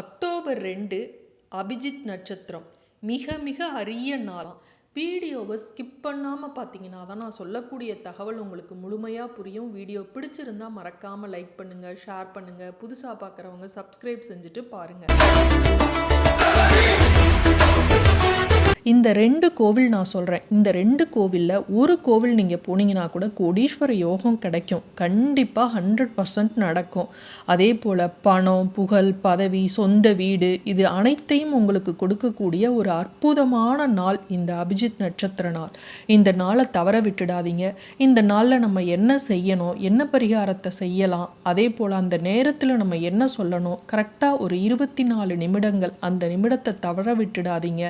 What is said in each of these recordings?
October ரெண்டு அபிஜித் நட்சத்திரம். மிக மிக அரிய நாளாம் வீடியோவை ஸ்கிப் பண்ணாமல் பார்த்தீங்கன்னா தான் நான் சொல்லக்கூடிய தகவல் உங்களுக்கு முழுமையாக புரியும். வீடியோ பிடிச்சிருந்தா மறக்காமல் லைக் பண்ணுங்கள் ஷேர் பண்ணுங்கள் புதுசாக பார்க்குறவங்க சப்ஸ்கிரைப் செஞ்சுட்டு பாருங்கள் இந்த ரெண்டு கோவில் நான் சொல்கிறேன் இந்த ரெண்டு கோவிலில் ஒரு கோவில் நீங்கள் போனீங்கன்னா கூட கோடீஸ்வர யோகம் கிடைக்கும். கண்டிப்பாக ஹண்ட்ரட் பர்சன்ட் நடக்கும். அதே போல் பணம் புகழ் பதவி சொந்த வீடு இது அனைத்தையும் உங்களுக்கு கொடுக்கக்கூடிய ஒரு அற்புதமான நாள் இந்த அபிஜித் நட்சத்திர நாள். இந்த நாளை தவற விட்டுடாதீங்க. இந்த நாளில் நம்ம என்ன செய்யணும்? என்ன பரிகாரத்தை செய்யலாம்? அதே போல் அந்த நேரத்தில் நம்ம என்ன சொல்லணும்? கரெக்டாக ஒரு இருபத்தி நாலு நிமிடங்கள் அந்த நிமிடத்தை தவற விட்டுடாதீங்க.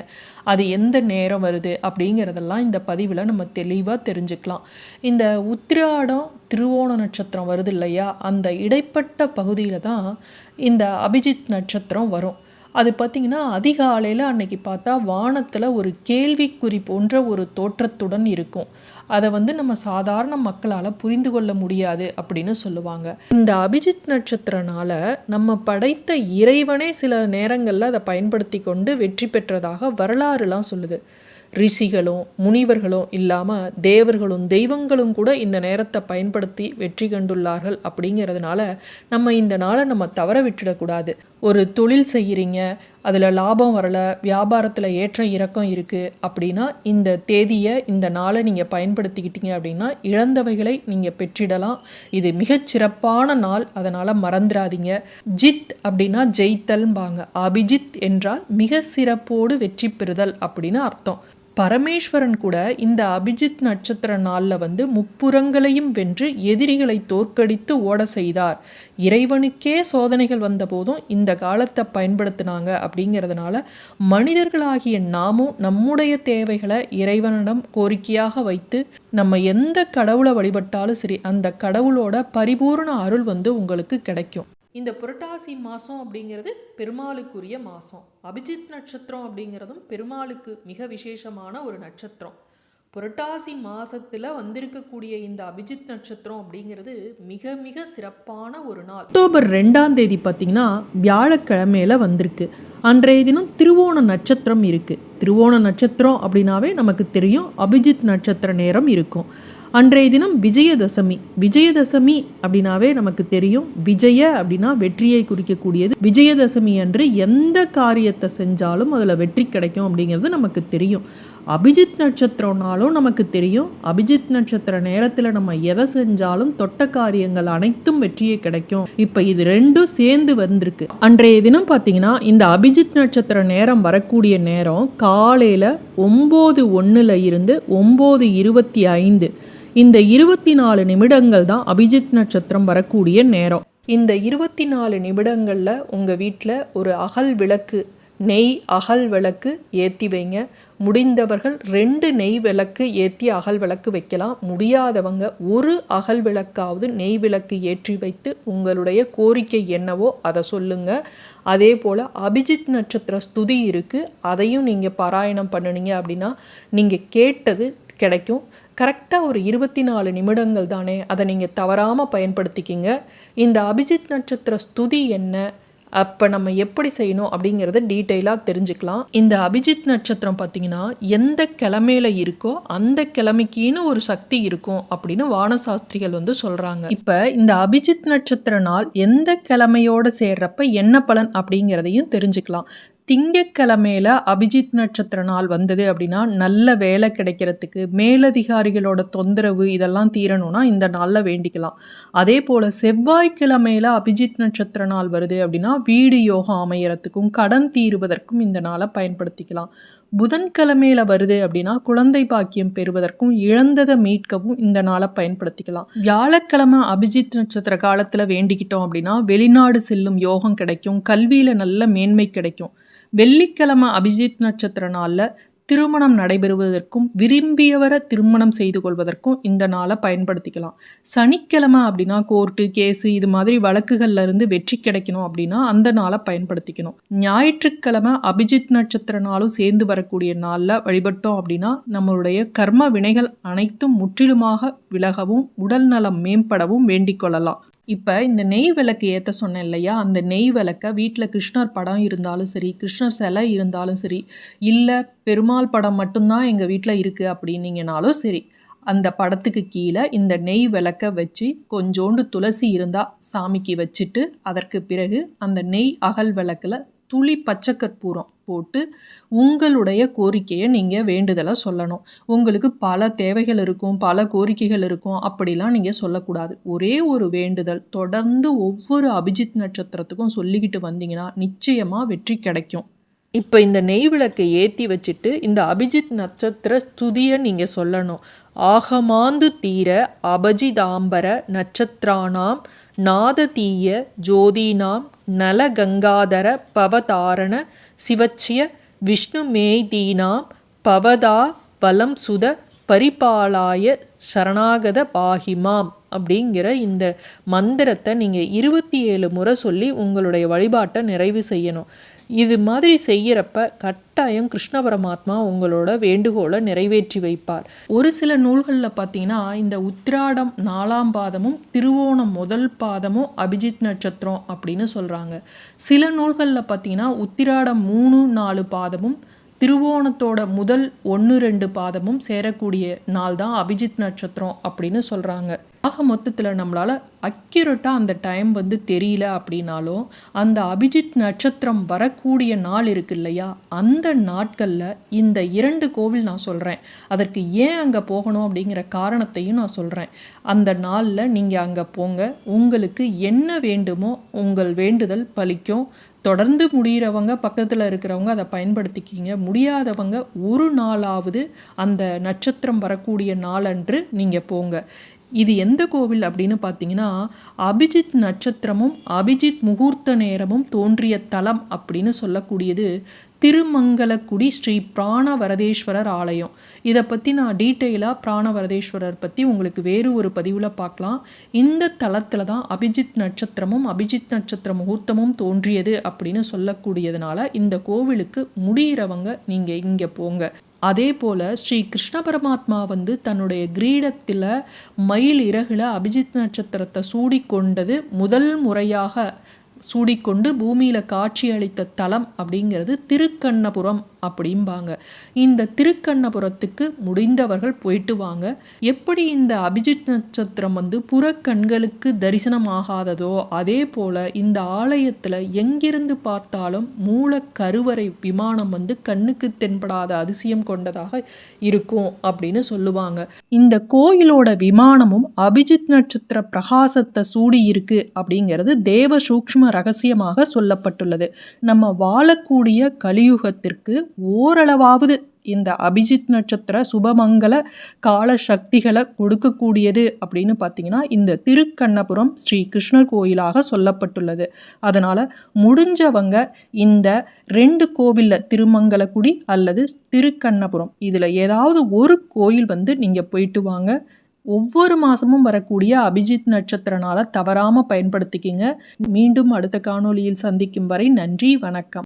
அது எந்த நேரம் வருது அப்படிங்கிறதெல்லாம் இந்த பதிவில் நம்ம தெளிவாக தெரிஞ்சுக்கலாம். இந்த உத்திராடம் திருவோண நட்சத்திரம் வருது இல்லையா? அந்த இடைப்பட்ட பகுதியில் தான் இந்த அபிஜித் நட்சத்திரம் வரும். அது பார்த்திங்கன்னா அதிகாலையில் அன்னைக்கு பார்த்தா வானத்தில் ஒரு கேள்விக்குறி போன்ற ஒரு தோற்றத்துடன் இருக்கும். அதை வந்து நம்ம சாதாரண மக்களால் புரிந்து கொள்ள முடியாது அப்படின்னு சொல்லுவாங்க. இந்த அபிஜித் நட்சத்திரனால் நம்ம படைத்த இறைவனே சில நேரங்களில் அதை பயன்படுத்தி கொண்டு வெற்றி பெற்றதாக வரலாறுலாம் சொல்லுது. ரிஷிகளும் முனிவர்களும் இல்லாமல் தேவர்களும் தெய்வங்களும் கூட இந்த நேரத்தை பயன்படுத்தி வெற்றி கண்டுள்ளார்கள் அப்படிங்கிறதுனால நம்ம இந்த நாளை நம்ம தவற விட்டுடக்கூடாது ஒரு தொழில் செய்கிறீங்க அதில் லாபம் வரலை வியாபாரத்தில் ஏற்ற இறக்கம் இருக்குது அப்படின்னா இந்த தேதியை இந்த நாளை நீங்கள் பயன்படுத்திக்கிட்டீங்க அப்படின்னா இழந்தவைகளை நீங்கள் பெற்றிடலாம். இது மிகச்சிறப்பான நாள் அதனால் மறந்துடாதீங்க. ஜித் அப்படின்னா ஜெயித்தல்பாங்க அபிஜித் என்றால் மிக சிறப்போடு வெற்றி பெறுதல் அப்படின்னு அர்த்தம். பரமேஸ்வரன் கூட இந்த அபிஜித் நட்சத்திர நாளில் வந்து முப்புறங்களையும் வென்று எதிரிகளை தோற்கடித்து ஓட செய்தார். இறைவனுக்கே சோதனைகள் வந்தபோதும் இந்த காலத்தை பயன்படுத்தினாங்க அப்படிங்கிறதுனால மனிதர்களாகிய நாமும் நம்முடைய தேவைகளை இறைவனிடம் கோரிக்கையாக வைத்து நம்ம எந்த கடவுளை வழிபட்டாலும் சரி அந்த கடவுளோட பரிபூர்ண அருள் வந்து உங்களுக்கு கிடைக்கும். இந்த புரட்டாசி மாதம் அப்படிங்கிறது பெருமாளுக்குரிய மாதம் அபிஜித் நட்சத்திரம் அப்படிங்கிறதும் பெருமாளுக்கு மிக விசேஷமான ஒரு நட்சத்திரம். புரட்டாசி மாசத்துல வந்திருக்கக்கூடிய இந்த அபிஜித் நட்சத்திரம் அப்படிங்கிறது மிக மிக சிறப்பான ஒரு நாள். அக்டோபர் ரெண்டாம் தேதி பார்த்தீங்கன்னா வியாழக்கிழமையில வந்திருக்கு. அன்றைய தினம் திருவோண நட்சத்திரம் இருக்கு. திருவோண நட்சத்திரம் அப்படின்னாவே நமக்கு தெரியும். அபிஜித் நட்சத்திர நேரம் இருக்கும். அன்றைய தினம் விஜயதசமி. விஜயதசமி அப்படின்னாவே நமக்கு தெரியும். விஜய அப்படின்னா வெற்றியை குறிக்கக்கூடியது. விஜயதசமி அன்று எந்த காரியத்தை செஞ்சாலும் அதில் வெற்றி கிடைக்கும் அப்படிங்கிறது நமக்கு தெரியும். அபிஜித் நட்சத்திரம்னாலும் நமக்கு தெரியும். அபிஜித் நட்சத்திர நேரத்தில் நம்ம எதை செஞ்சாலும் தொட்ட காரியங்கள் அனைத்தும் வெற்றியே கிடைக்கும். இப்போ இது ரெண்டும் சேர்ந்து வந்திருக்கு. அன்றைய தினம் பார்த்தீங்கன்னா இந்த அபிஜித் நட்சத்திர நேரம் வரக்கூடிய நேரம் காலையில் ஒம்பது ஒன்றில் இருந்து ஒம்பது இருபத்தி ஐந்து. இந்த இருபத்தி நாலு நிமிடங்கள் தான் அபிஜித் நட்சத்திரம் வரக்கூடிய நேரம். இந்த இருபத்தி நாலு நிமிடங்களில் உங்கள் வீட்டில் ஒரு அகல் விளக்கு நெய் அகல் விளக்கு ஏற்றி வைங்க. முடிந்தவர்கள் ரெண்டு நெய் விளக்கு ஏற்றி அகல் விளக்கு வைக்கலாம். முடியாதவங்க ஒரு அகல் விளக்காவது நெய் விளக்கு ஏற்றி வைத்து உங்களுடைய கோரிக்கை என்னவோ அதை சொல்லுங்க. அதே போல் அபிஜித் நட்சத்திர ஸ்துதி இருக்குது அதையும் நீங்கள் பாராயணம் பண்ணினீங்க அப்படின்னா நீங்கள் கேட்டது கிடைக்கும். கரெக்டாக ஒரு இருபத்தி நாலு நிமிடங்கள் தானே அதை நீங்கள் தவறாமல் பயன்படுத்திக்கிங்க. இந்த அபிஜித் நட்சத்திர ஸ்துதி என்ன? அப்போ நம்ம எப்படி செய்யணும் அப்படிங்கிறத டீட்டெயிலாக தெரிஞ்சுக்கலாம். இந்த அபிஜித் நட்சத்திரம் பார்த்தீங்கன்னா எந்த கிழமையில இருக்கோ அந்த கிழமைக்கின்னு ஒரு சக்தி இருக்கும் அப்படின்னு வானசாஸ்திரிகள் வந்து சொல்கிறாங்க இப்போ இந்த அபிஜித் நட்சத்திர நாள் எந்த கிழமையோடு சேர்றப்ப என்ன பலன் அப்படிங்கிறதையும் தெரிஞ்சுக்கலாம். திங்கக்கிழமையில் அபிஜித் நட்சத்திர நாள் வந்தது அப்படின்னா நல்ல வேலை கிடைக்கிறதுக்கு மேலதிகாரிகளோட தொந்தரவு இதெல்லாம் தீரணும்னா இந்த நாளில் வேண்டிக்கலாம். அதே போல் செவ்வாய்க்கிழமையில் அபிஜித் நட்சத்திர நாள் வருது அப்படின்னா வீடு யோகம் அமையறதுக்கும் கடன் தீருவதற்கும் இந்த நாளை பயன்படுத்திக்கலாம். புதன்கிழமையில் வருது அப்படின்னா குழந்தை பாக்கியம் பெறுவதற்கும் இழந்ததை மீட்கவும் இந்த நாளை பயன்படுத்திக்கலாம். வியாழக்கிழமை அபிஜித் நட்சத்திர காலத்தில் வேண்டிக்கிட்டோம் அப்படின்னா வெளிநாடு செல்லும் யோகம் கிடைக்கும். கல்வியில் நல்ல மேன்மை கிடைக்கும். வெள்ளிக்கிழமை அபிஜித் நட்சத்திர நாளில் திருமணம் நடைபெறுவதற்கும் விரும்பியவரை திருமணம் செய்து கொள்வதற்கும் இந்த நாளை பயன்படுத்திக்கலாம். சனிக்கிழமை அப்படின்னா கோர்ட்டு கேஸு இது மாதிரி வழக்குகள்ல இருந்து வெற்றி கிடைக்கணும் அப்படின்னா அந்த நாளை பயன்படுத்திக்கணும். ஞாயிற்றுக்கிழமை அபிஜித் நட்சத்திர நாளும் சேர்ந்து வரக்கூடிய நாளில் வழிபட்டோம் அப்படின்னா நம்மளுடைய கர்ம வினைகள் அனைத்தும் முற்றிலுமாக விலகவும் உடல் நலம் மேம்படவும் வேண்டிக் கொள்ளலாம். இப்போ இந்த நெய் விளக்கு ஏற்ற சொன்னேன் இல்லையா? அந்த நெய் விளக்க வீட்டில் கிருஷ்ணர் படம் இருந்தாலும் சரி கிருஷ்ணர் சிலை இருந்தாலும் சரி இல்லை பெருமாள் படம் மட்டும்தான் எங்கள் வீட்டில் இருக்குது அப்படின்னீங்கனாலும் சரி அந்த படத்துக்கு கீழே இந்த நெய் விளக்க வச்சு கொஞ்சோண்டு துளசி இருந்தால் சாமிக்கு வச்சுட்டு அதற்கு பிறகு அந்த நெய் அகல் விளக்கில் துளி பச்சை கற்பூரம் போட்டு உங்களுடைய கோரிக்கையை நீங்கள் வேண்டுதலை சொல்லணும். உங்களுக்கு பல தேவைகள் இருக்கும் பல கோரிக்கைகள் இருக்கும் அப்படிலாம் நீங்கள் சொல்லக்கூடாது. ஒரே ஒரு வேண்டுதல் தொடர்ந்து ஒவ்வொரு அபிஜித் நட்சத்திரத்துக்கும் சொல்லிக்கிட்டு வந்தீங்கன்னா நிச்சயமாக வெற்றி கிடைக்கும். இப்போ இந்த நெய் விளக்கை ஏற்றி வச்சுட்டு இந்த அபிஜித் நட்சத்திர ஸ்துதியை நீங்கள் சொல்லணும். ஆகமாந்து தீர அபஜிதாம்பர நட்சத்திரானாம் நாததீய ஜோதினாம் நல கங்காதர பவதாரண சிவச்சிய விஷ்ணு மேய்தீனாம் பவதா பலம் சுத பரிபாலாய சரணாகத பாகிமாம் அப்படிங்கிற இந்த மந்திரத்தை நீங்கள் இருபத்தி ஏழு முறை சொல்லி உங்களுடைய வழிபாட்டை நிறைவு செய்யணும். இது மாதிரி செய்கிறப்ப கட்டாயம் கிருஷ்ண பரமாத்மா உங்களோட வேண்டுகோளை நிறைவேற்றி வைப்பார். ஒரு சில நூல்களில் பார்த்தீங்கன்னா இந்த உத்திராடம் நாலாம் பாதமும் திருவோணம் முதல் பாதமும் அபிஜித் நட்சத்திரம் அப்படின்னு சொல்கிறாங்க சில நூல்களில் பார்த்தீங்கன்னா உத்திராடம் மூணு நாலு பாதமும் திருவோணத்தோட முதல் ஒன்று ரெண்டு பாதமும் சேரக்கூடிய நாள் தான் அபிஜித் நட்சத்திரம் அப்படின்னு சொல்கிறாங்க ஆக மொத்தத்தில் நம்மளால் அக்யூரட்டாக அந்த டைம் வந்து தெரியல அப்படின்னாலும் அந்த அபிஜித் நட்சத்திரம் வரக்கூடிய நாள் இருக்கு இல்லையா? அந்த நாட்களில் இந்த இரண்டு கோவில் நான் சொல்கிறேன் அதற்கு ஏன் அங்கே போகணும் அப்படிங்கிற காரணத்தையும் நான் சொல்கிறேன் அந்த நாளில் நீங்கள் அங்கே போங்க. உங்களுக்கு என்ன வேண்டுமோ உங்கள் வேண்டுதல் பலிக்கும். தொடர்ந்து முடிகிறவங்க பக்கத்தில் இருக்கிறவங்க அதை பயன்படுத்திக்கிங்க. முடியாதவங்க ஒரு நாளாவது அந்த நட்சத்திரம் வரக்கூடிய நாளன்று நீங்கள் போங்க. இது எந்த கோவில் அப்படின்னு பார்த்தீங்கன்னா அபிஜித் நட்சத்திரமும் அபிஜித் முகூர்த்த நேரமும் தோன்றிய தலம் அப்படின்னு சொல்லக்கூடியது திருமங்கலக்குடி ஸ்ரீ பிராணவரதேஸ்வரர் ஆலயம். இதை பற்றி நான் டீட்டெயிலாக பிராணவரதேஸ்வரர் பற்றி உங்களுக்கு வேறு ஒரு பதிவில் பார்க்கலாம். இந்த தளத்தில் தான் அபிஜித் நட்சத்திரமும் அபிஜித் நட்சத்திர முகூர்த்தமும் தோன்றியது அப்படின்னு சொல்லக்கூடியதுனால இந்த கோவிலுக்கு முடிகிறவங்க நீங்கள் இங்கே போங்க. அதே போல் ஸ்ரீ கிருஷ்ண பரமாத்மா வந்து தன்னுடைய கிரீடத்தில் மயில் இறகுல அபிஜித் நட்சத்திரத்தை சூடிக்கொண்டது முதல் முறையாக சூடிக்கொண்டு பூமியில் காட்சி அளித்த தலம் அப்படிங்கிறது திருக்கண்ணபுரம் அப்படிம்பாங்க. இந்த திருக்கண்ணபுரத்துக்கு முடிந்தவர்கள் போயிட்டு வாங்க. எப்படி இந்த அபிஜித் நட்சத்திரம் வந்து புறக்கண்களுக்கு தரிசனம் ஆகாததோ அதே போல் இந்த ஆலயத்தில் எங்கிருந்து பார்த்தாலும் மூல கருவறை விமானம் வந்து கண்ணுக்கு தென்படாத அதிசயம் கொண்டதாக இருக்கும் அப்படின்னு சொல்லுவாங்க. இந்த கோயிலோட விமானமும் அபிஜித் நட்சத்திர பிரகாசத்தை சூடி இருக்கு அப்படிங்கிறது தேவ சூக்ஷ்ம ரகசியமாக சொல்லப்பட்டுள்ளது. நம்ம வாழக்கூடிய கலியுகத்திற்கு ஓரளவாவது இந்த அபிஜித் நட்சத்திர சுபமங்கல கால சக்திகளை கொடுக்கக்கூடியது அப்படின்னு பார்த்தீங்கன்னா இந்த திருக்கண்ணபுரம் ஸ்ரீ கிருஷ்ணர் கோயிலாக சொல்லப்பட்டுள்ளது. அதனால் முடிஞ்சவங்க இந்த ரெண்டு கோவிலில் திருமங்கலக்குடி அல்லது திருக்கண்ணபுரம் இதில் ஏதாவது ஒரு கோயில் வந்து நீங்கள் போயிட்டு வாங்க. ஒவ்வொரு மாதமும் வரக்கூடிய அபிஜித் நட்சத்திரனால் தவறாமல் பயன்படுத்திக்கிங்க. மீண்டும் அடுத்த காணொலியில் சந்திக்கும் வரை நன்றி வணக்கம்.